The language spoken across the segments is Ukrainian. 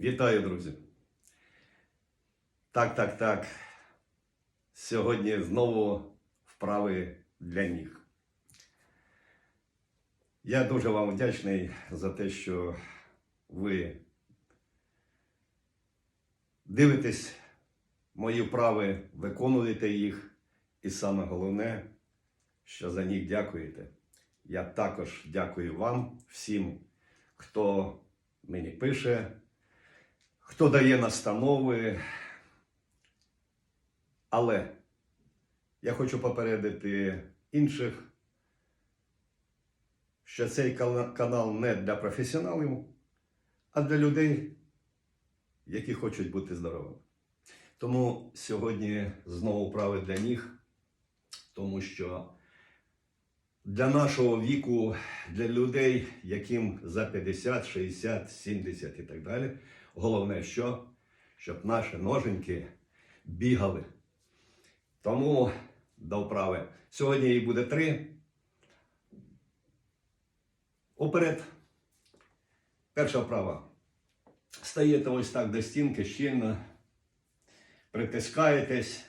Вітаю, друзі. Так, так, так. Сьогодні знову вправи для ніг. Я дуже вам вдячний за те, що ви дивитесь мої вправи, виконуєте їх, і саме головне, що за них дякуєте. Я також дякую вам, всім, хто мені пише, хто дає настанови. Але я хочу попередити інших, що цей канал не для професіоналів, а для людей, які хочуть бути здоровими. Тому сьогодні знову вправи для ніг, тому що для нашого віку, для людей, яким за 50, 60, 70 і так далі, головне, що? Щоб наші ноженьки бігали. Тому до вправи. Сьогодні їх буде три. Уперед. Перша вправа. Стаєте ось так до стінки щільно, притискаєтесь,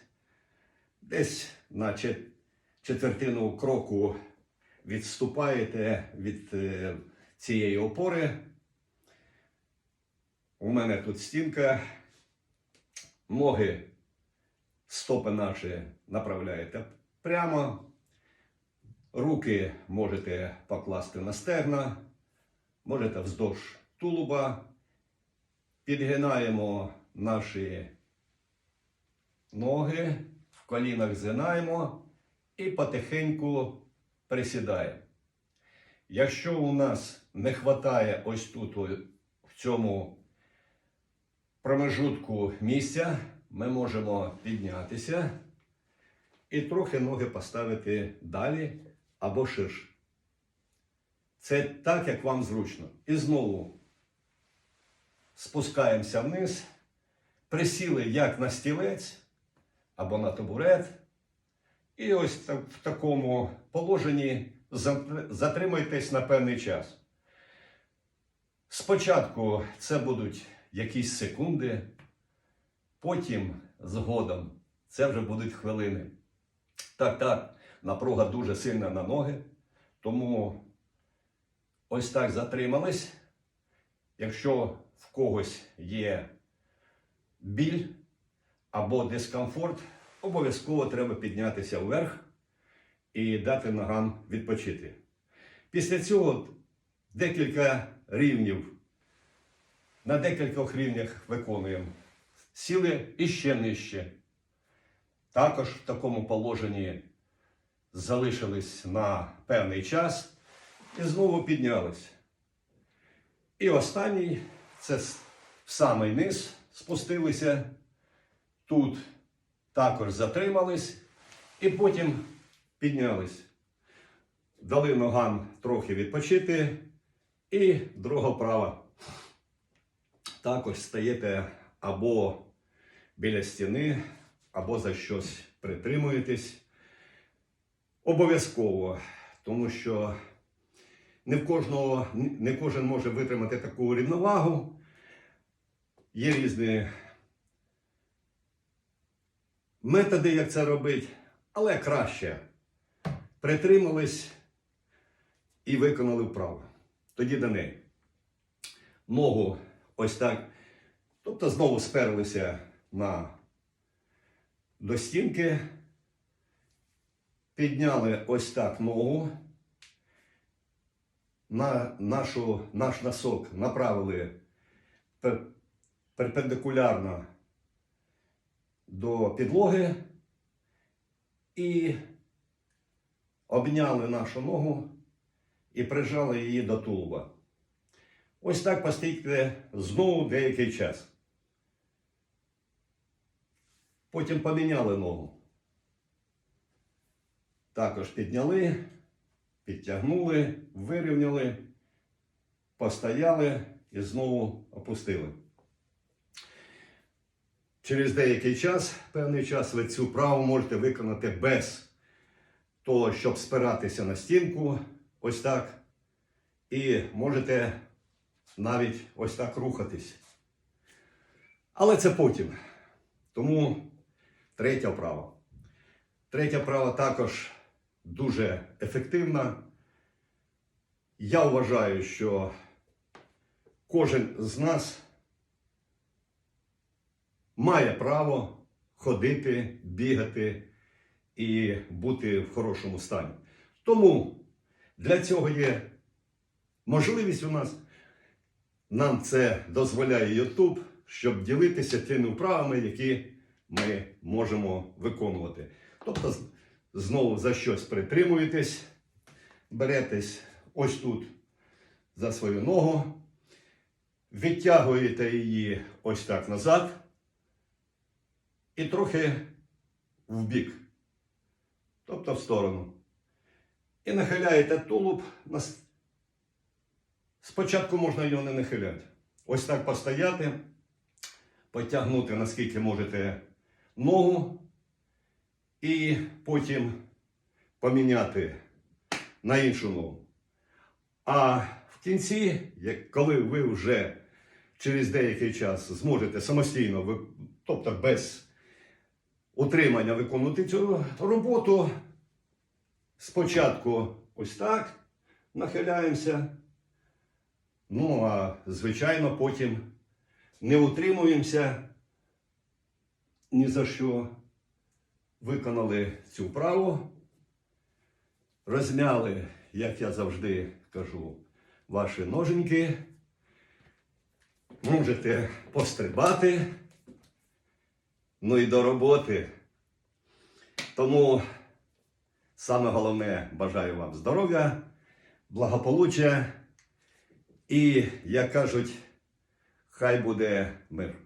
десь на четвертину кроку відступаєте від е, цієї опори. У мене тут стінка. Ноги, стопи наші направляєте прямо. Руки можете покласти на стегна, можете вздовж тулуба. Підгинаємо наші ноги, в колінах згинаємо і потихеньку присідаємо. Якщо у нас не вистачає ось тут, в цьому промежутку місця, ми можемо піднятися і трохи ноги поставити далі або ширше. Це так, як вам зручно. І знову спускаємося вниз, присіли як на стілець або на табурет. І ось в такому положенні затримайтесь на певний час. Спочатку це будуть якісь секунди, потім згодом це вже будуть хвилини. Так, так, напруга дуже сильна на ноги, тому ось так затримались. Якщо в когось є біль або дискомфорт, обов'язково треба піднятися вверх і дати ногам відпочити. Після цього декілька рівнів, на декількох рівнях виконуємо. Сіли іще нижче. Також в такому положенні залишились на певний час і знову піднялись. І останній це в самий низ спустилися. Тут також затримались і потім піднялись. Дали ногам трохи відпочити. І друга вправа. Також стаєте або біля стіни, або за щось притримуєтесь. Обов'язково, тому що не в кожного, не кожен може витримати таку рівновагу. Є різні методи, як це робити, але краще притримались і виконали вправу. Тоді до неї. Ногу ось так. Тобто знову сперлися на до стінки, підняли ось так ногу, на нашу, наш носок направили пер- перпендикулярно до підлоги і обняли нашу ногу і прижали її до тулуба. Ось так постійте знову деякий час. Потім поміняли ногу. Також підняли, підтягнули, вирівняли, постояли і знову опустили. Через деякий час, певний час, ви цю вправу можете виконати без того, щоб спиратися на стінку, ось так. І можете навіть ось так рухатись. Але це потім. Тому третя вправа. Третя вправа також дуже ефективна. Я вважаю, що кожен з нас має право ходити, бігати і бути в хорошому стані. Тому для цього є можливість у нас. Нам це дозволяє YouTube, щоб ділитися тими вправами, які ми можемо виконувати. Тобто, знову за щось притримуєтесь, беретесь ось тут за свою ногу, відтягуєте її ось так назад і трохи вбік, тобто в сторону. І нахиляєте тулуб на Спочатку можна його не нахиляти. Ось так постояти, потягнути наскільки можете ногу, і потім поміняти на іншу ногу. А в кінці, коли ви вже через деякий час зможете самостійно, тобто без утримання виконувати цю роботу, спочатку ось так нахиляємося. Ну, а звичайно, потім не утримуємося ні за що. Виконали цю вправу, розмяли, як я завжди кажу, ваші ноженьки. Можете пострибати. Ну і до роботи. Тому саме головне бажаю вам здоров'я, благополуччя. І, як кажуть, хай буде мир.